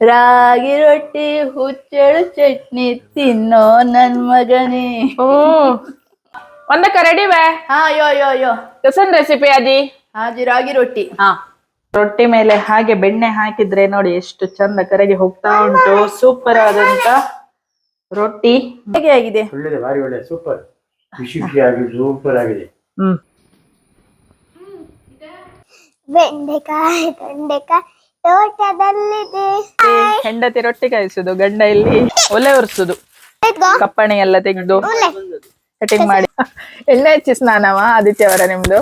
ರಾಗಿ ರೊಟ್ಟಿ ಹುಚ್ಚೆಳು ಚಟ್ನಿ ತಿನ್ನೋ ನನ್ ಮಗನೇ. ಓ ಒಂದಕ್ಕ ರೆಡಿವೇ ಹಾ ಯೋ ಯೋ ಯೋ. ಕಸನ್ ರೆಸಿಪಿ ಅದಿ ಹಾಜಿ ರಾಗಿ ರೊಟ್ಟಿ. ಹಾ. ರೊಟ್ಟಿ ಮೇಲೆ ಹಾಗೆ ಬೆಣ್ಣೆ ಹಾಕಿದ್ರೆ ನೋಡಿ ಎಷ್ಟು ಚಂದ ಕರೆಗೆ ಹೋಗ್ತಾ ಉಂಟು. ಸೂಪರ್ ಆದಂತ ರೊಟ್ಟಿ. ಹೇಗೆ ಆಗಿದೆ? ಒಳ್ಳೆದೇ ಭಾರಿ ಒಳ್ಳೆ ಸೂಪರ್ ಸೂಪರ್ ಆಗಿದೆ ಹ್ಮ್. ಬೆಂಡೆಕಾಯಿ ಬೆಂಡೆಕಾಯಿ. ತೋಟದಲ್ಲಿದೆ. ಹೆಂಡತಿ ರೊಟ್ಟಿ ಕಾಯಿಸುದು ಗಂಡ ಇಲ್ಲಿ ಒಲೆ ಒರೆಸುದು. ಕಪ್ಪಣೆ ಎಲ್ಲ ತೆಗೆದು ಕಟಿಂಗ್ ಮಾಡಿ. ಎಣ್ಣೆ ಹಚ್ಚಿ ಸ್ನಾನವ ಆದಿತ್ಯವರ ನಿಮ್ದು?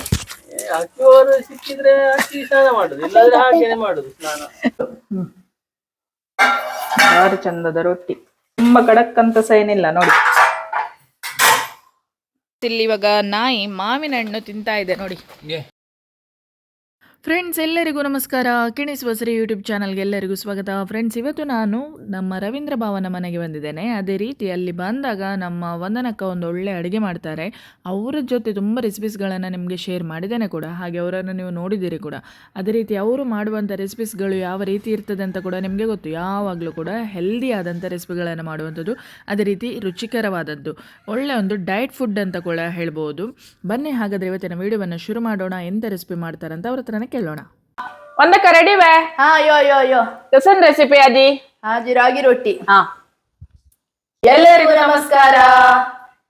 ಯಾರು ಸಿಕ್ಕಿದ್ರೆ ಅಕ್ಕಿ ಸ್ನಾನ ಮಾಡುದು ಇಲ್ಲಾದ್ರೆ ಹಾಗೇನೆ ಮಾಡುದು ಸ್ನಾನ. ಭಾರಿ ಚಂದದ ರೊಟ್ಟಿ? ತುಂಬಾ ಕಡಕ್ ಅಂತ ಸಹ ಏನಿಲ್ಲ ನೋಡಿ. ಇಲ್ಲಿ ಇವಾಗ ನಾಯಿ ಮಾವಿನ ಹಣ್ಣು ತಿಂತಾ ಇದೆ ನೋಡಿ. ಫ್ರೆಂಡ್ಸ್ ಎಲ್ಲರಿಗೂ ನಮಸ್ಕಾರ. ಕಿಣಿಸ್ ವಸರಿ ಯೂಟ್ಯೂಬ್ ಚಾನಲ್ಗೆ ಎಲ್ಲರಿಗೂ ಸ್ವಾಗತ. ಫ್ರೆಂಡ್ಸ್ ಇವತ್ತು ನಾನು ನಮ್ಮ ರವೀಂದ್ರ ಭಾವನ ಮನೆಗೆ ಬಂದಿದ್ದೇನೆ. ಅದೇ ರೀತಿ ಅಲ್ಲಿ ಬಂದಾಗ ನಮ್ಮ ವಂದನಕ್ಕ ಒಂದು ಒಳ್ಳೆ ಅಡುಗೆ ಮಾಡ್ತಾರೆ. ಅವರ ಜೊತೆ ತುಂಬ ರೆಸಿಪೀಸ್ಗಳನ್ನು ನಿಮಗೆ ಶೇರ್ ಮಾಡಿದ್ದೇನೆ ಕೂಡ. ಹಾಗೆ ಅವರನ್ನು ನೀವು ನೋಡಿದ್ದೀರಿ ಕೂಡ. ಅದೇ ರೀತಿ ಅವರು ಮಾಡುವಂಥ ರೆಸಿಪೀಸ್ಗಳು ಯಾವ ರೀತಿ ಇರ್ತದೆ ಅಂತ ಕೂಡ ನಿಮಗೆ ಗೊತ್ತು. ಯಾವಾಗಲೂ ಕೂಡ ಹೆಲ್ದಿ ಆದಂಥ ರೆಸಿಪಿಗಳನ್ನು ಮಾಡುವಂಥದ್ದು, ಅದೇ ರೀತಿ ರುಚಿಕರವಾದದ್ದು. ಒಳ್ಳೆ ಒಂದು ಡಯಟ್ ಫುಡ್ ಅಂತ ಕೂಡ ಹೇಳ್ಬೋದು. ಬನ್ನಿ ಹಾಗಾದರೆ ಇವತ್ತಿನ ವೀಡಿಯೋವನ್ನು ಶುರು ಮಾಡೋಣ. ಎಂತ ರೆಸಿಪಿ ಮಾಡ್ತಾರಂತ ಅವ್ರ ಹತ್ರನೇ ಕೇಳೋಣ. ಒಂದಕ್ಕ ರೆಡಿವೇ ಹಾ ಅಯ್ಯೋ ಯೋ ಯೋ ಕಸನ್ ರೆಸಿಪಿ ಅದಿ ಹಾಜಿ ರಾಗಿ ರೊಟ್ಟಿ. ಹಾ. ಎಲ್ಲರಿಗೂ ನಮಸ್ಕಾರ.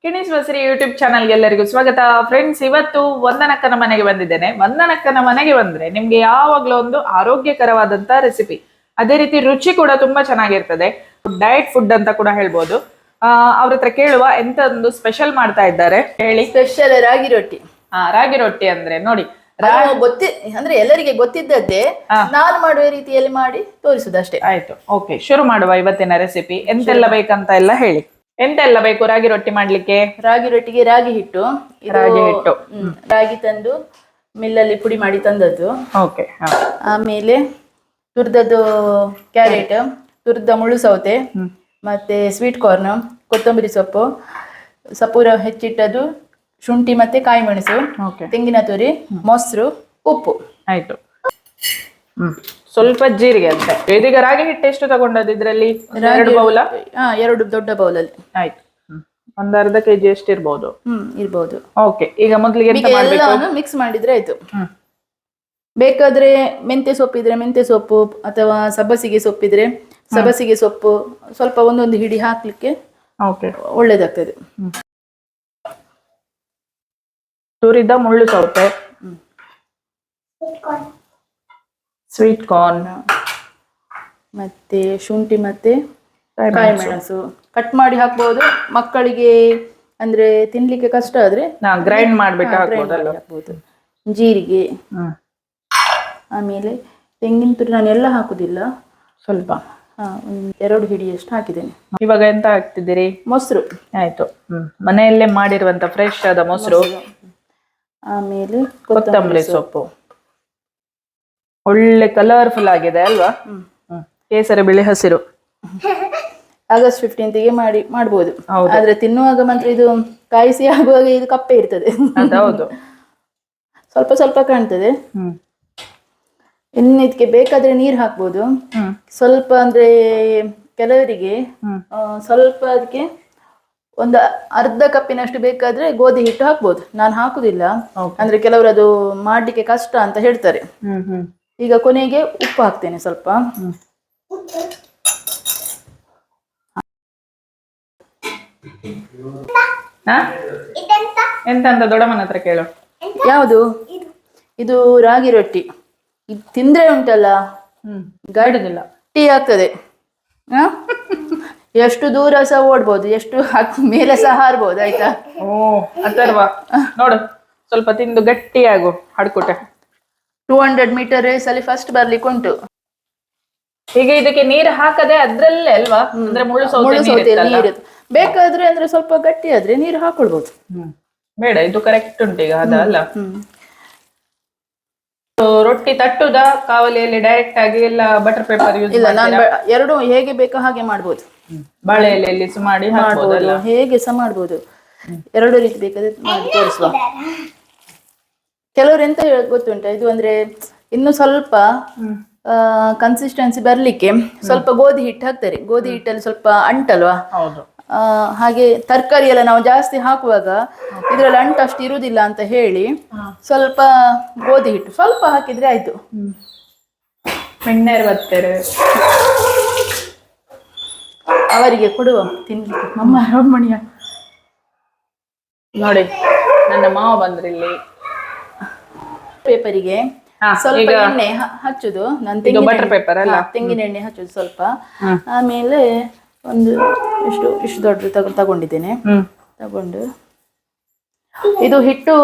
ಕಿಣಿಸ್ ಮಸರಿ ಯೂಟ್ಯೂಬ್ ಚಾನಲ್ಗೆ ಎಲ್ಲರಿಗೂ ಸ್ವಾಗತ. ಫ್ರೆಂಡ್ಸ್ ಇವತ್ತು ವಂದನಕ್ಕನ ಮನೆಗೆ ಬಂದಿದ್ದೇನೆ. ವಂದನಕ್ಕನ ಮನೆಗೆ ಬಂದ್ರೆ ನಿಮ್ಗೆ ಯಾವಾಗ್ಲೂ ಒಂದು ಆರೋಗ್ಯಕರವಾದಂತ ರೆಸಿಪಿ ಅದೇ ರೀತಿ ರುಚಿ ಕೂಡ ತುಂಬಾ ಚೆನ್ನಾಗಿರ್ತದೆ. ಡಯಟ್ ಫುಡ್ ಅಂತ ಕೂಡ ಹೇಳ್ಬೋದು. ಆ, ಅವ್ರ ಹತ್ರ ಕೇಳುವ ಎಂತ ಒಂದು ಸ್ಪೆಷಲ್ ಮಾಡ್ತಾ ಇದ್ದಾರೆ. ಹೇಳಿ. ಸ್ಪೆಷಲ್ ರಾಗಿ ರೊಟ್ಟಿ. ಹಾ ರಾಗಿ ರೊಟ್ಟಿ ಅಂದ್ರೆ ನೋಡಿ. ಗೊತ್ತಿ ಅಂದ್ರೆ ಎಲ್ಲರಿಗೆ ಗೊತ್ತಿದ್ದದ್ದೇ ನಾನು ಮಾಡುವ ರೀತಿಯಲ್ಲಿ ಮಾಡಿ ತೋರಿಸುದಷ್ಟೇ. ಆಯ್ತು. ಓಕೆ ಶುರು ಮಾಡುವ ಇವತ್ತಿನ ರೆಸಿಪಿ ಎಂತೆಲ್ಲ ಬೇಕಂತ ಎಲ್ಲ ಹೇಳಿ. ಎಂತೆಲ್ಲ ಬೇಕು ರಾಗಿ ರೊಟ್ಟಿ ಮಾಡ್ಲಿಕ್ಕೆ? ರಾಗಿ ರೊಟ್ಟಿಗೆ ರಾಗಿ ಹಿಟ್ಟು. ರಾಗಿ ಹಿಟ್ಟು. ರಾಗಿ ತಂದು ಮಿಲ್ಲಲ್ಲಿ ಪುಡಿ ಮಾಡಿ ತಂದದ್ದು. ಓಕೆ ಆಮೇಲೆ ತುರ್ದದ್ದು ಕ್ಯಾರೆಟ್ ತುರ್ದ ಮುಳ್ಳು ಸೌತೆ ಮತ್ತೆ ಸ್ವೀಟ್ ಕಾರ್ನ್ ಕೊತ್ತಂಬರಿ ಸೊಪ್ಪು. ಸಪೂರ ಹೆಚ್ಚಿಟ್ಟದ್ದು ಶುಂಠಿ ಮತ್ತೆ ಕಾಯಿ ಮೆಣಸು ತೆಂಗಿನ ತುರಿ ಮೊಸರು ಉಪ್ಪು. ಆಯ್ತು. ಹ್ಮ್. ಸ್ವಲ್ಪ ಜೀರಿಗೆ ಅಂತ. ಇದೀಗ ರಾಗಿ ಹಿಟ್ಟು ಎಷ್ಟು ತಗೊಂಡದ್ದು ಇದ್ರಲ್ಲಿ? ಎರಡು ಬೌಲ? ಹಾ ಎರಡು ದೊಡ್ಡ ಬೌಲಲ್ಲಿ. ಆಯ್ತು. ಹ್ಮ್. ಒಂದ್ ಅರ್ಧ ಕೆಜಿ ಎಷ್ಟು ಇರ್ಬೋದು. ಹ್ಮ್ ಇರ್ಬೋದು. ಓಕೆ ಈಗ ಮೊದಲಿಗೆ ಎಂತ ಹೀಗೆ ಮಾಡ್ಬೇಕು? ಎಲ್ಲವನ್ನು ಮಿಕ್ಸ್ ಮಾಡಿದ್ರೆ ಆಯ್ತು. ಹ್ಮ್. ಬೇಕಾದ್ರೆ ಮೆಂತೆ ಸೊಪ್ಪಿದ್ರೆ ಮೆಂತೆ ಸೊಪ್ಪು ಅಥವಾ ಸಬ್ಬಸಿಗೆ ಸೊಪ್ಪಿದ್ರೆ ಸಬ್ಬಸಿಗೆ ಸೊಪ್ಪು ಸ್ವಲ್ಪ ಒಂದೊಂದು ಹಿಡಿ ಹಾಕ್ಲಿಕ್ಕೆ ಓಕೆ ಒಳ್ಳೇದಾಗ್ತದೆ. ತುರಿದ ಮುಳ್ಳು ಸೌತೆ. ಸ್ವೀಟ್ ಕಾರ್ನ್ ಮತ್ತೆ ಶುಂಠಿ ಮತ್ತೆ ಕಾಯಿ ಮೆಣಸು. ಕಟ್ ಮಾಡಿ ಹಾಕ್ಬೋದು. ಮಕ್ಕಳಿಗೆ ಅಂದ್ರೆ ತಿನ್ಲಿಕ್ಕೆ ಕಷ್ಟ ಆದ್ರೆ ಗ್ರೈಂಡ್ ಮಾಡ್ಬಿಟ್ಟು ಹಾಕ್ಬೋದು. ಜೀರಿಗೆ. ಆಮೇಲೆ ತೆಂಗಿನ ತುರಿ ನಾನು ಎಲ್ಲ ಹಾಕುದಿಲ್ಲ. ಸ್ವಲ್ಪ. ಎರಡು ಹಿಡಿಯಷ್ಟು ಹಾಕಿದ್ದೇನೆ. ಇವಾಗ ಎಂತ ಹಾಕ್ತಿದ್ದೀರಿ? ಮೊಸರು. ಆಯ್ತು. ಮನೆಯಲ್ಲೇ ಮಾಡಿರುವಂತ ಫ್ರೆಶ್ ಆದ ಮೊಸರು. ಆಮೇಲೆ ಕೊತ್ತಂಬರಿ ಸೊಪ್ಪು. ಒಳ್ಳೆ ಕಲರ್ಫುಲ್ ಆಗಿದೆ ಅಲ್ವಾ. ಕೇಸರಿ ಬಿಳಿ ಹಸಿರು. ಆಗಸ್ಟ್ ಫಿಫ್ಟೀನ್ತ್ಗೆ ಮಾಡಿ ಮಾಡ್ಬೋದು. ಆದ್ರೆ ತಿನ್ನುವಾಗ ಮಾತ್ರ ಇದು ಕಾಯಿಸಿ ಆಗುವಾಗ ಇದು ಕಪ್ಪೆ ಇರ್ತದೆ. ಹೌದು ಸ್ವಲ್ಪ ಸ್ವಲ್ಪ ಕಾಣ್ತದೆ. ಹ್ಮ್. ಇನ್ನು ಇದಕ್ಕೆ ಬೇಕಾದ್ರೆ ನೀರು ಹಾಕ್ಬೋದು. ಹ್ಮ್. ಸ್ವಲ್ಪ ಅಂದ್ರೆ ಕೆಲವರಿಗೆ ಸ್ವಲ್ಪ ಅದಕ್ಕೆ ಒಂದು ಅರ್ಧ ಕಪ್ಪಿನಷ್ಟು ಬೇಕಾದ್ರೆ ಗೋಧಿ ಹಿಟ್ಟು ಹಾಕ್ಬೋದು. ನಾನು ಹಾಕುದಿಲ್ಲ. ಅಂದ್ರೆ ಕೆಲವರು ಅದು ಮಾಡ್ಲಿಕ್ಕೆ ಕಷ್ಟ ಅಂತ ಹೇಳ್ತಾರೆ. ಹ್ಮ್ ಹ್ಮ್. ಈಗ ಕೊನೆಗೆ ಉಪ್ಪು ಹಾಕ್ತೇನೆ ಸ್ವಲ್ಪ. ಹಾ? ಎಂತ ಅಂತ ದೊಡ್ಡಮ್ಮನ ಹತ್ರ ಕೇಳು. ಯಾವುದು? ಇದು. ರಾಗಿ ರೊಟ್ಟಿ. ಇದು ತಿಂದ್ರೆ ಉಂಟಲ್ಲ? ಹ್ಮ್. ಗಾಡಿದಿಲ್ಲ ಟೀ ಆಗ್ತದೆ. ಹ? ಎಷ್ಟು ದೂರ ಸಹ ಓಡ್ಬೋದು ಎಷ್ಟು ಹತ್ ಮೇಲೆ ಸಹ ಹಾರ್ಬೋದು ಆಯ್ತಾ? ಓ ಅಥರ್ವ. ನೋಡು ಸ್ವಲ್ಪ ತಿಂದು ಗಟ್ಟಿಯಾಗು ಹಾಡ್ಕೊಟ್ಟೆ ಟೂ ಹಂಡ್ರೆಡ್ ಮೀಟರ್ ರೇಸ್ ಅಲ್ಲಿ ಫಸ್ಟ್ ಬರ್ಲಿಕ್ಕೆ ಉಂಟು. ಈಗ ಇದಕ್ಕೆ ನೀರು ಹಾಕದೆ ಅದ್ರಲ್ಲೇ ಅಲ್ವಾ? ಅಂದ್ರೆ ಮುಳ್ಳು ಸೌತೆ ಮುಳ್ಳು ನೀರು ಸೌತೆಯಲ್ಲಿ ನೀರು ಬೇಕಾದ್ರೆ ಅಂದ್ರೆ ಸ್ವಲ್ಪ ಗಟ್ಟಿ ಆದ್ರೆ ನೀರು ಹಾಕೊಳ್ಬೋದು. ಹ್ಮ್. ಬೇಡ ಇದು ಕರೆಕ್ಟ್ ಉಂಟು ಈಗ ಅದಲ್ಲ ಅಲ್ಲ. ಹ್ಮ್. So, ರೊಟ್ಟಿ ತಟ್ಟುದ? ಕಾವಲಿಯಲ್ಲಿ ಡೈರೆಕ್ಟ್ ಆಗಿ ಎಲ್ಲ ಬಟರ್ ಪೇಪರ್ ಯೂಸ್ ಇಲ್ಲ ನಾನು ಎರಡು ಹೇಗೆ ಬೇಕೋ ಹಾಗೆ ಮಾಡ್ಬೋದು. ಬಾಳೆ ಎಲೆಯಲ್ಲಿ ಮಾಡಿ ಮಾಡ್ಬೋದು. ಹೇಗೆ ಸಹ ಮಾಡ್ಬೋದು. ಎರಡು ರೀತಿ ಬೇಕಾದ್ರೆ ಮಾಡಿ ತೋರಿಸುವ. ಕೆಲವರು ಎಂತ ಗೊತ್ತುಂಟ? ಇದು ಅಂದ್ರೆ ಇನ್ನು ಸ್ವಲ್ಪ ಕನ್ಸಿಸ್ಟೆನ್ಸಿ ಬರ್ಲಿಕ್ಕೆ ಸ್ವಲ್ಪ ಗೋಧಿ ಹಿಟ್ಟು ಹಾಕ್ತಾರೆ. ಗೋಧಿ ಹಿಟ್ಟಲ್ಲಿ ಸ್ವಲ್ಪ ಅಂಟಲ್ವಾ? ಹಾಗೆ ತರಕಾರಿ ಎಲ್ಲ ನಾವು ಜಾಸ್ತಿ ಹಾಕುವಾಗ ಇದರಲ್ಲಿ ಅಂಟು ಅಷ್ಟು ಇರುವುದಿಲ್ಲ ಅಂತ ಹೇಳಿ ಸ್ವಲ್ಪ ಗೋಧಿ ಹಿಟ್ಟು ಸ್ವಲ್ಪ ಹಾಕಿದ್ರೆ ಆಯ್ತು. ಮೆಣ್ಣೆರು ಬರ್ತಾರೆ ಅವರಿಗೆ ಕೊಡುವ ತಿನ್ಲಿಕ್ಕೆ ಮಮ್ಮ ರಮಣಿಯ ನೋಡಿ ನನ್ನ ಮಾವ ಬಂದ್ರಿ ಇಲ್ಲಿ ಪೇಪರಿಗೆ ಸ್ವಲ್ಪ ಎಣ್ಣೆ ಹಚ್ಚುದು. ನಾನು ತೆಂಗಿನ ಬಟರ್ ಪೇಪರ್ ಅಲ್ಲ? ತೆಂಗಿನ ಎಣ್ಣೆ ಹಚ್ಚುದು ಸ್ವಲ್ಪ. ಆಮೇಲೆ ಒಂದು ಇಷ್ಟು ಇಷ್ಟು ದೊಡ್ಡ ತಗೊ ತಗೊಂಡಿದ್ದೇನೆ. ತಗೊಂಡು ಇದು ಹಿಟ್ಟು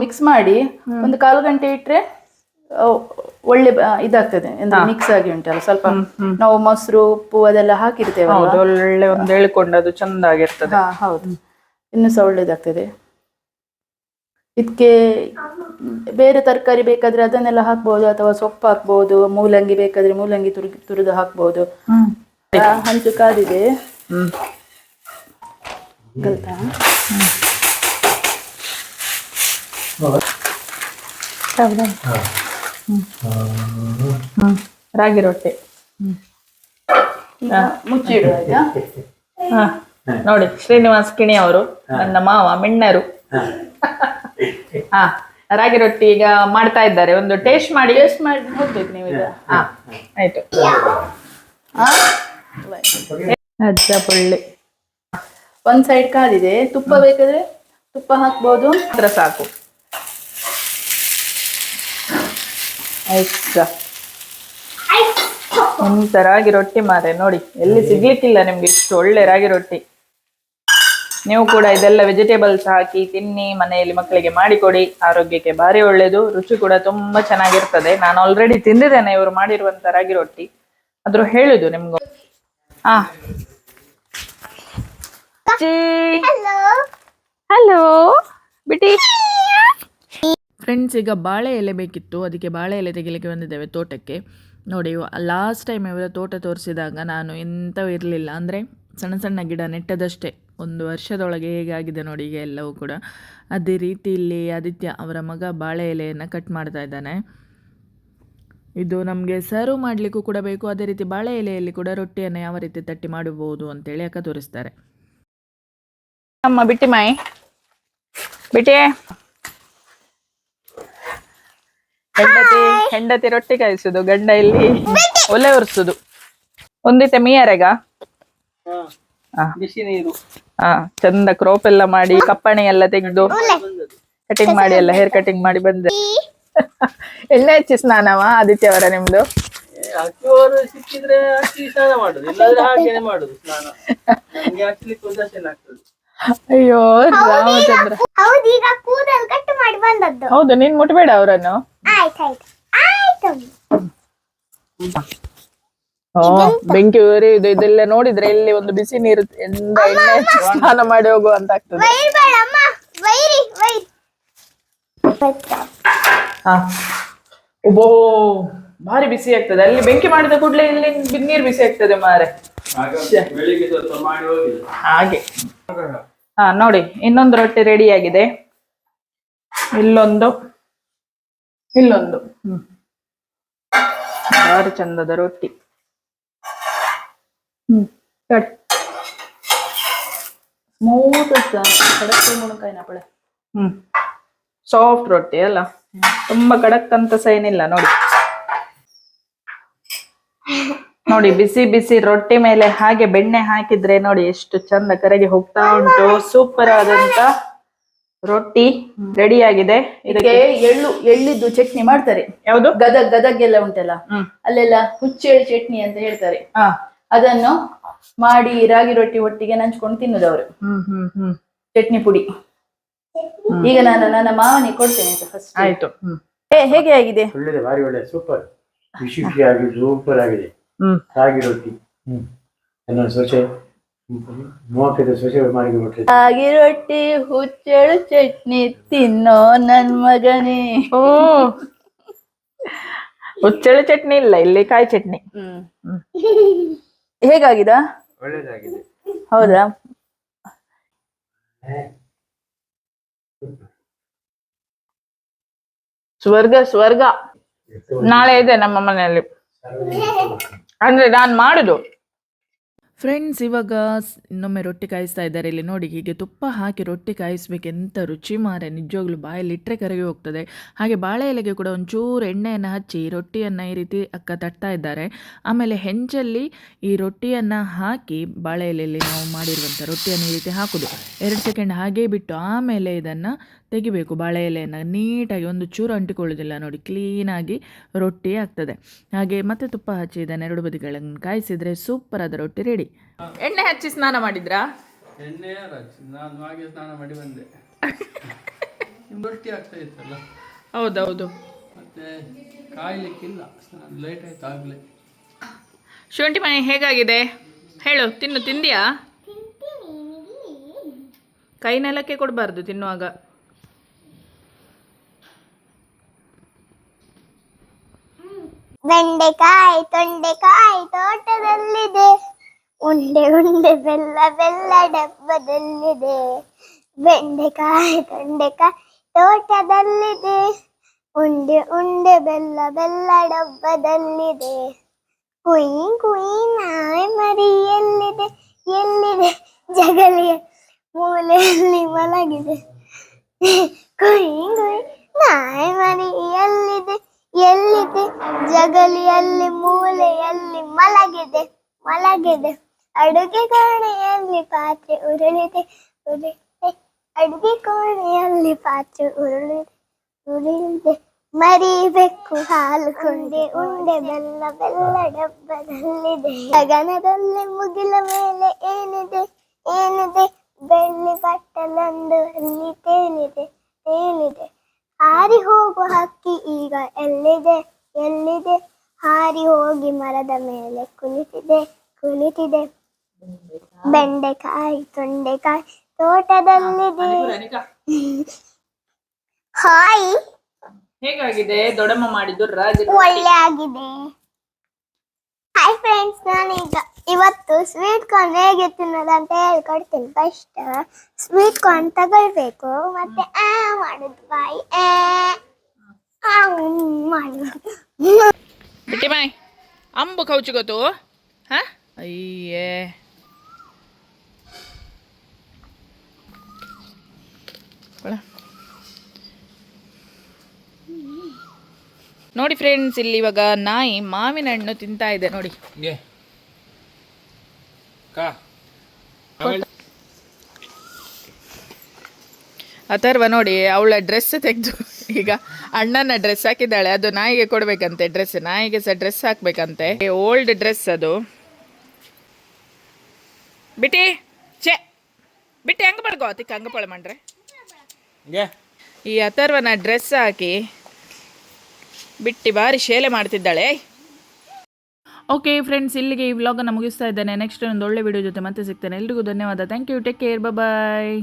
ಮಿಕ್ಸ್ ಮಾಡಿ ಒಂದು ಕಾಲು ಗಂಟೆ ಇಟ್ರೆ ಒಳ್ಳೆ ಇದಾಗ್ತದೆ. ಅಂದ್ರೆ ಮಿಕ್ಸ್ ಆಗಿ ಉಂಟಲ್ಲ ಸ್ವಲ್ಪ ನಾವು ಮೊಸರು ಉಪ್ಪು ಅದೆಲ್ಲ ಹಾಕಿರ್ತೇವೆ ಒಳ್ಳೆ ಒಂದು ಹೇಳಿಕೊಂಡು ಅದು ಚಂದ ಆಗಿರ್ತದೆ ಹೌದು. ಇನ್ನು ಸಹ ಒಳ್ಳೇದಾಗ್ತದೆ. ಇದಕ್ಕೆ ಬೇರೆ ತರಕಾರಿ ಬೇಕಾದ್ರೆ ಅದನ್ನೆಲ್ಲ ಹಾಕ್ಬೋದು ಅಥವಾ ಸೊಪ್ಪು ಹಾಕ್ಬೋದು ಮೂಲಂಗಿ ಬೇಕಾದ್ರೆ ಮೂಲಂಗಿ ತುರು ತುರಿದು ಹಾಕ್ಬೋದು. ಆ, ಹಂಚು ಕಾದಿದೆ. ಹ್ಮ್. ರಾಗಿ ರೊಟ್ಟಿ. ಈಗ ಮುಚ್ಚಿಡು ಆಯ್ತಾ? ಹಾ ನೋಡಿ ಶ್ರೀನಿವಾಸ್ ಕಿಣಿ ಅವರು ನನ್ನ ಮಾವ ಮಿಣ್ಣರು. ಹಾ. ರಾಗಿ ರೊಟ್ಟಿ ಈಗ ಮಾಡ್ತಾ ಇದ್ದಾರೆ. ಒಂದು ಟೇಸ್ಟ್ ಮಾಡಿ. ಟೇಸ್ಟ್ ಮಾಡಿ ಹೋಗ್ಬೇಕು ನೀವು ಹಾ ಆಯ್ತು? ಅಜ್ಜ ಪುಳ್ಳಿ. ಒಂದ್ ಸೈಡ್ ಕಾದಿದೆ ತುಪ್ಪ ಬೇಕಾದ್ರೆ ತುಪ್ಪ ಹಾಕ್ಬೋದು. ಮಾತ್ರ ಸಾಕು. ಆಯ್ತ. ಎಂತ ರಾಗಿ ರೊಟ್ಟಿ ಮಾರೆ ನೋಡಿ. ಎಲ್ಲಿ ಸಿಗ್ಲಿಕ್ಕಿಲ್ಲ ನಿಮ್ಗೆ ಇಷ್ಟು ಒಳ್ಳೆ ರಾಗಿ ರೊಟ್ಟಿ. ನೀವು ಕೂಡ ಇದೆಲ್ಲ ವೆಜಿಟೇಬಲ್ಸ್ ಹಾಕಿ ತಿನ್ನಿ ಮನೆಯಲ್ಲಿ ಮಕ್ಕಳಿಗೆ ಮಾಡಿಕೊಡಿ. ಆರೋಗ್ಯಕ್ಕೆ ಭಾರಿ ಒಳ್ಳೇದು. ರುಚಿ ಕೂಡ ತುಂಬಾ ಚೆನ್ನಾಗಿರ್ತದೆ. ನಾನು ಆಲ್ರೆಡಿ ತಿಂದಿದ್ದೇನೆ ಇವರು ಮಾಡಿರುವಂತ ರಾಗಿ ರೊಟ್ಟಿ. ಆದ್ರೂ ಹೇಳುದು ನಿಮ್ಗೂ. ಹಾ ಹಲೋ ಹಲೋ ಬಿಟಿ. ಫ್ರೆಂಡ್ಸ್ ಈಗ ಬಾಳೆ ಎಲೆ ಬೇಕಿತ್ತು. ಅದಕ್ಕೆ ಬಾಳೆ ಎಲೆ ತೆಗಿಲಿಕ್ಕೆ ಬಂದಿದ್ದೇವೆ ತೋಟಕ್ಕೆ. ನೋಡಿ ಲಾಸ್ಟ್ ಟೈಮ್ ಇವರ ತೋಟ ತೋರಿಸಿದಾಗ ನಾನು ಎಂಥವು ಇರಲಿಲ್ಲ. ಅಂದರೆ ಸಣ್ಣ ಸಣ್ಣ ಗಿಡ ನೆಟ್ಟದಷ್ಟೇ. ಒಂದು ವರ್ಷದೊಳಗೆ ಹೇಗಾಗಿದೆ ನೋಡಿ ಈಗ ಎಲ್ಲವೂ ಕೂಡ. ಅದೇ ರೀತಿ ಇಲ್ಲಿ ಆದಿತ್ಯ ಅವರ ಮಗ ಬಾಳೆ ಎಲೆಯನ್ನು ಕಟ್ ಮಾಡ್ತಾ ಇದ್ದಾನೆ. ಇದು ನಮಗೆ ಸರ್ವ್ ಮಾಡಲಿಕ್ಕೂ ಕೂಡ ಬೇಕು. ಅದೇ ರೀತಿ ಬಾಳೆ ಎಲೆಯಲ್ಲಿ ಕೂಡ ರೊಟ್ಟಿಯನ್ನು ಯಾವ ರೀತಿ ತಟ್ಟಿ ಮಾಡಬಹುದು ಅಂತೇಳಿ ಅಕ್ಕ ತೋರಿಸ್ತಾರೆ. ಅಮ್ಮ ಬಿಟ್ಟಿ ಮಾಯಿ. ಬಿಟ್ಟಿ. ಹೆಂಡತಿ ಹೆಂಡತಿ ರೊಟ್ಟಿ ಕಾಯಿಸುದು ಗಂಡ ಇಲ್ಲಿ ಒಲೆ ಒರೆಸುದು. ಒಂದಿತ್ತೆ ಮೀಯರೆಗ ಹಾ. ಹಾ. ಬಿಸಿ ನೀರು. ಹಾ ಚಂದ ಕ್ರೋಪ್ ಎಲ್ಲ ಮಾಡಿ ಕಪ್ಪಣೆ ಎಲ್ಲ ತೆಗೆದು ಕಟಿಂಗ್ ಮಾಡಿ ಎಲ್ಲ ಹೇರ್ ಕಟಿಂಗ್ ಮಾಡಿ ಬಂದೆ. ಎಣ್ಣೆ ಹಚ್ಚಿ ಸ್ನಾನವ ಆದಿತ್ಯ ಅವರ ನಿಮ್ದು? ಸಿಕ್ಕಿದ್ರೆ ಅಕ್ಕಿ ಸ್ನಾನ ಮಾಡುದು ಇಲ್ಲಾದ್ರೆ ಹಾಗೇನೆ ಮಾಡುದು ಸ್ನಾನ. ನಮ್ಗೆ ಹಾಕ್ಲಿಕ್ಕೆ ಉದಾಸೀನ ಆಗ್ತದೆ. ಅಯ್ಯೋ ರಾಮಚಂದ್ರ. ಹೌದು ಈಗ ಕೂದಲು ಕಟ್ ಮಾಡಿ ಬಂದದ್ದು. ಹೌದು ನೀನ್ ಮುಟ್ಬೇಡ ಅವರನ್ನು. ಆಯ್ತಾಯ್ತು ಆಯ್ತು. ಓ ಬೆಂಕಿ. ಉರಿಯುದು ಇದೆಲ್ಲ ನೋಡಿದ್ರೆ ಇಲ್ಲಿ ಒಂದು ಬಿಸಿ ನೀರು ಎಂದ ಎಣ್ಣೆ ಸ್ನಾನ ಮಾಡಿ ಹೋಗುವ ಅಂತ ಆಗ್ತದೆ. ವೈರ್ ಅಮ್ಮ. ವೈರಿ ವೈರ್. ಹಾ. ಒಬ್ಬೋ ಭಾರಿ ಬಿಸಿ ಆಗ್ತದೆ. ಅಲ್ಲಿ ಬೆಂಕಿ ಮಾಡಿದ ಕೂಡಲೇ ಇಲ್ಲಿ ಬಿ- ನೀರು ಬಿಸಿ ಆಗ್ತದೆ ಮಾರೆ. ಹಾಗೆ. ಹಾ ನೋಡಿ ಇನ್ನೊಂದು ರೊಟ್ಟಿ ರೆಡಿ ಆಗಿದೆ. ಇಲ್ಲೊಂದು. ಇಲ್ಲೊಂದು. ಹ್ಮ್. ಭಾರಿ ಚಂದದ ರೊಟ್ಟಿ. ಹ್ಮ್ ಕಡೆ ಸ್ಮೂತ್ ಕಡಕ್ಕೆ ಮುಣಕಾಯಿನ ಪಳೆ. ಹ್ಮ್. ಸಾಫ್ಟ್ ರೊಟ್ಟಿ ಅಲ್ಲ? ತುಂಬಾ ಕಡಕ್ ಅಂತ ಸಹ ಏನಿಲ್ಲ ನೋಡಿ. ನೋಡಿ ಬಿಸಿ ಬಿಸಿ ರೊಟ್ಟಿ ಮೇಲೆ ಹಾಗೆ ಬೆಣ್ಣೆ ಹಾಕಿದ್ರೆ ನೋಡಿ ಎಷ್ಟು ಚಂದ ಕರಗಿ ಹೋಗ್ತಾ ಉಂಟು. ಸೂಪರ್ ಆದಂತ ರೊಟ್ಟಿ ರೆಡಿ ಆಗಿದೆ ಇದಕ್ಕೆ ಎಳ್ಳು ಎಳ್ಳಿದ್ದು ಚಟ್ನಿ ಮಾಡ್ತಾರೆ. ಯಾವುದು? ಗದಗ್ ಗದಗ್ ಎಲ್ಲ ಉಂಟಲ್ಲ. ಅಲ್ಲೆಲ್ಲ ಹುಚ್ಚೆಳ್ಳು ಚಟ್ನಿ ಅಂತ ಹೇಳ್ತಾರೆ. ಹಾ. ಅದನ್ನು ಮಾಡಿ ರಾಗಿ ರೊಟ್ಟಿ ಒಟ್ಟಿಗೆ ನಂಚ್ಕೊಂಡು ತಿನ್ನುದು ಅವರು ಹ್ಮ್ ಹ್ಮ್ ಹ್ಮ್. ಚಟ್ನಿ ಪುಡಿ. ಈಗ ನಾನು ನನ್ನ ಮಾವನಿಗೆ ಕೊಡ್ತೇನೆ ಫಸ್ಟ್ ಆಯ್ತು. ಹ್ಮ್. ಹೇಗೆ ಆಗಿದೆ? ಒಳ್ಳೆದೆ ಭಾರಿ ಒಳ್ಳೆ ಸೂಪರ್ ಖುಷಿ ಖುಷಿಯಾಗಿ ಸೂಪರ್ ಆಗಿದೆ. ಹ್ಮ್. ರಾಗಿ ರೊಟ್ಟಿ. ಹ್ಮ್. ಸೊಸೆ ಮೂವತ್ತೈದು ಮಾಡಿ ರಾಗಿ ರೊಟ್ಟಿ ಹುಚ್ಚಳು ಚಟ್ನಿ ತಿನ್ನೋ ನನ್ ಮಗನೇ. ಓ ಹುಚ್ಚಳು ಚಟ್ನಿ ಇಲ್ಲ ಇಲ್ಲಿ ಕಾಯಿ ಚಟ್ನಿ. ಹ್ಮ್. ಹೇಗಾಗಿದ? ಒಳ್ಳೇದಾಗಿದೆ. ಹೌದಾ? ಸ್ವರ್ಗ ಸ್ವರ್ಗ. ನಾಳೆ ಇದೆ ನಮ್ಮ ಮನೆಯಲ್ಲಿ. ಅಂದ್ರೆ ನಾನು ಮಾಡುದು. ಫ್ರೆಂಡ್ಸ್ ಇವಾಗ ಇನ್ನೊಮ್ಮೆ ರೊಟ್ಟಿ ಕಾಯಿಸ್ತಾ ಇದ್ದಾರೆ. ಇಲ್ಲಿ ನೋಡಿ, ಹೀಗೆ ತುಪ್ಪ ಹಾಕಿ ರೊಟ್ಟಿ ಕಾಯಿಸ್ಬೇಕೆಂತ ರುಚಿ ಮಾರೆ. ನಿಜವಾಗ್ಲೂ ಬಾಯಲ್ಲಿ ಇಟ್ಟರೆ ಕರಗಿ ಹೋಗ್ತದೆ. ಹಾಗೆ ಬಾಳೆ ಎಲೆಗೆ ಕೂಡ ಒಂಚೂರು ಎಣ್ಣೆಯನ್ನು ಹಚ್ಚಿ ರೊಟ್ಟಿಯನ್ನು ಈ ರೀತಿ ಅಕ್ಕ ತಟ್ತಾ ಇದ್ದಾರೆ. ಆಮೇಲೆ ಹೆಂಚಲ್ಲಿ ಈ ರೊಟ್ಟಿಯನ್ನು ಹಾಕಿ, ಬಾಳೆ ಎಲೆಯಲ್ಲಿ ನಾವು ಮಾಡಿರುವಂಥ ರೊಟ್ಟಿಯನ್ನು ಈ ರೀತಿ ಹಾಕೋದು. ಎರಡು ಸೆಕೆಂಡ್ ಹಾಗೇ ಬಿಟ್ಟು, ಆಮೇಲೆ ಇದನ್ನು ತೆಗಿಬೇಕು ಬಾಳೆ ಎಲೆಯನ್ನು. ನೀಟಾಗಿ ಒಂದು ಚೂರು ಅಂಟಿಕೊಳ್ಳೋದಿಲ್ಲ ನೋಡಿ ಕ್ಲೀನಾಗಿ ರೊಟ್ಟಿ ಆಗ್ತದೆ. ಹಾಗೆ ಮತ್ತೆ ತುಪ್ಪ ಹಚ್ಚಿ ಇದನ್ನು ಎರಡು ಬದಿಗಳನ್ನು ಕಾಯಿಸಿದರೆ ಸೂಪರ್ ಆದ ರೊಟ್ಟಿ ರೆಡಿ ಎಣ್ಣೆ ಹಚ್ಚಿ ಸ್ನಾನ ಮಾಡಿದ್ರಾ? ಎಣ್ಣೆ ಯಾರು ನಾನು ಹಾಗೆ ಸ್ನಾನ ಮಾಡಿ ಬಂದೆ. ರೊಟ್ಟಿ ಆಗ್ತಾ ಇತ್ತಲ್ಲ? ಹೌದೌದು. ಮತ್ತೆ ಕಾಯ್ಲಿಕ್ಕಿಲ್ಲ ಸ್ನಾನ ಲೇಟ್ ಆಯ್ತು ಆಗಲೇ. ಶುಂಠಿ ಮನೆ ಹೇಗಾಗಿದೆ? ಹೇಳು ತಿನ್ನು ತಿಂದಿಯಾ? ಕೈ ನೆಲಕ್ಕೆ ಕೊಡಬಾರ್ದು ತಿನ್ನುವಾಗ. ಬೆಂಡೆಕಾಯಿ ತೊಂಡೆಕಾಯಿ ತೋಟದಲ್ಲಿದೆ ಉಂಡೆ ಉಂಡೆ ಬೆಲ್ಲ ಬೆಲ್ಲ ಡಬ್ಬದಲ್ಲಿದೆ ಬೆಂಡೆಕಾಯಿ ತೊಂಡೆಕಾಯಿ ತೋಟದಲ್ಲಿದೆ ಉಂಡೆ ಉಂಡೆ ಬೆಲ್ಲ ಬೆಲ್ಲ ಡಬ್ಬದಲ್ಲಿದೆ ಕುಯ್ ಕುಯ್ ನಾಯಿ ಮರಿ ಹಾಲು ಕೊಂಡೆ ಉಂಡೆ ಬೆಲ್ಲ ಬೆಲ್ಲ ಡಬ್ಬದಲ್ಲಿದೆ. ಗಗನದಲ್ಲಿ ಮುಗಿಲ ಮೇಲೆ ಏನಿದೆ ಏನಿದೆ? ಬೆಳ್ಳಿ ಬಟ್ಟಲೊಂದು ಅಲ್ಲಿ ತೇಲಿದೆ ತೇಲಿದೆ ಹಾರಿ ಹೋಗುವ ಹಕ್ಕಿ ಈಗ ಎಲ್ಲಿದೆ ಎಲ್ಲಿದೆ? ಹಾರಿ ಹೋಗಿ ಮರದ ಮೇಲೆ ಕುಳಿತಿದೆ ಕುಳಿತಿದೆ ಬೆಂಡೆಕಾಯಿ ತೊಂಡೆಕಾಯಿ ತೋಟದಲ್ಲಿದೆ. ಹಾಯ್. ಹೇಗಾಗಿದೆ? ದೊಡ್ಡಮ್ಮ ಮಾಡಿದ್ದು ರಾಜ ಒಳ್ಳೆ ಆಗಿದೆ ಹಾಯ್ ಫ್ರೆಂಡ್ಸ್ ನಾನೀಗ ಇವತ್ತು ಸ್ವೀಟ್ ಕಾರ್ನ್ ಹೇಗೆ ತಿನ್ನೋದಂತ ಹೇಳ್ಕೊಡ್ತೀನಿ. ಫಸ್ಟ್ ಸ್ವೀಟ್ ಕಾರ್ನ್ ತಗೊಳ್ಬೇಕು. ಮತ್ತೆ ಆ ಮಾಡುದು. ಬಾಯಿ ಮಾಡುದು. ಬಿಟ್ಟಿ ಬಾಯ್ ಅಂಬು ಕೌಚು ಗೊತ್ತು? ಹಾ? ಅಯ್ಯೇ ಕೊಳ. ನೋಡಿ ಫ್ರೆಂಡ್ಸ್ ಇಲ್ಲಿ ಇವಾಗ ನಾಯಿ ಮಾವಿನ ಹಣ್ಣು ತಿಂತಾ ಇದೆ ನೋಡಿ. ಅಥರ್ವ ನೋಡಿ ಅವಳ ಡ್ರೆಸ್ ತೆಗೆದು ಈಗ ಅಣ್ಣನ ಡ್ರೆಸ್ ಹಾಕಿದ್ದಾಳೆ. ಅದು ನಾಯಿಗೆ ಕೊಡ್ಬೇಕಂತೆ ಡ್ರೆಸ್ ನಾಯಿಗೆ ಸಹ ಡ್ರೆಸ್ ಹಾಕ್ಬೇಕಂತೆ. ಓಲ್ಡ್ ಡ್ರೆಸ್ ಅದು. ಬಿಟ್ಟಿ ಚೆ ಬಿಟ್ಟಿ ಹಂಗ ಪಡ್ಕೋ ಅದಕ್ಕೆ ಹಂಗ ಪಳ ಮಾಡ್ರೆ. ಈ ಅಥರ್ವನ ಡ್ರೆಸ್ ಹಾಕಿ ಬಿಟ್ಟಿ ಬಾರಿ ಶೇಲೆ ಮಾಡ್ತಿದ್ದಾಳೆ. ಓಕೆ ಫ್ರೆಂಡ್ಸ್ ಇಲ್ಲಿಗೆ ಈ ವ್ಲಾಗನ್ನು ಮುಗಿಸ್ತಾ ಇದ್ದೇನೆ. ನೆಕ್ಸ್ಟ್ ಒಂದು ಒಳ್ಳೆ ವಿಡಿಯೋ ಜೊತೆ ಮತ್ತೆ ಸಿಗ್ತೇನೆ. ಎಲ್ರಿಗೂ ಧನ್ಯವಾದ. Thank you take care bye